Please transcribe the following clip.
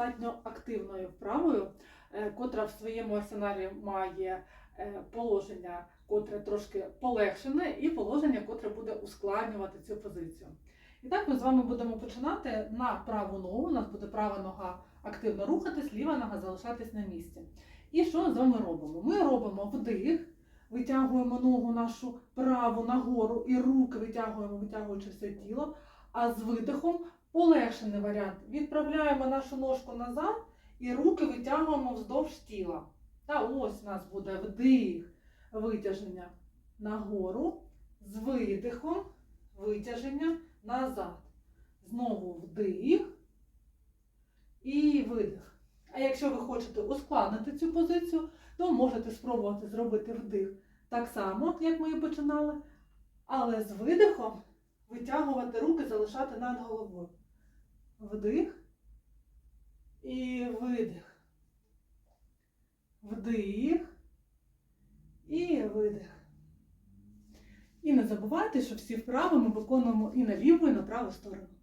достатньо активною вправою, е, котра в своєму арсеналі має е, положення, котре трошки полегшене, і положення, котре буде ускладнювати цю позицію. І так ми з вами будемо починати на праву ногу. У нас буде права нога активно рухатись, ліва нога залишатись на місці. І що з вами робимо? Ми робимо вдих, витягуємо ногу нашу праву нагору і руки витягуємо, витягуючи все тіло. А з видихом полегшений варіант. Відправляємо нашу ножку назад і руки витягуємо вздовж тіла. Та ось у нас буде вдих, витяження нагору, з видихом, витяження назад. Знову вдих і видих. А якщо ви хочете ускладнити цю позицію, то можете спробувати зробити вдих так само, як ми і починали, але з видихом витягувати руки, залишати над головою. Вдих і видих. Вдих і видих. І не забувайте, що всі вправи ми виконуємо і на ліву, і на праву сторону.